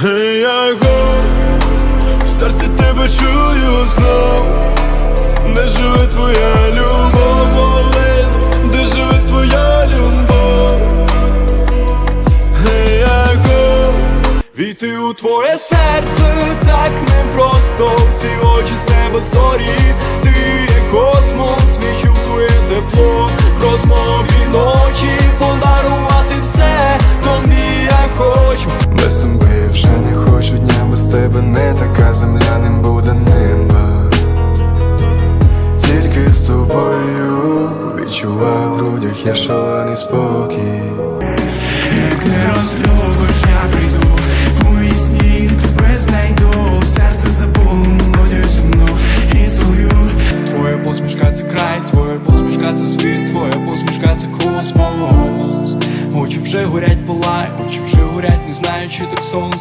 Гей, я в серці тебе чую знов, де живе твоя любов, Олен, де живе твоя любов. Гей, я го, війти у твоє серце так непросто, ці очі з неба зорі, ти є космос, відчув твоє тепло, розмові ночі, подарувати все, тобі я хочу. Тебе не така земля, не буде неба. Тільки з тобою відчуваю в грудях я шалений спокій. Як не розлюбиш, я прийду у мої сні тебе знайду Серце забуло мелодію сумну і свою Твоя посмішка це край, твоя посмішка це світ, твоя посмішка це космос. Очі вже горять, палай, очі вже горять, не знаю, чи так сон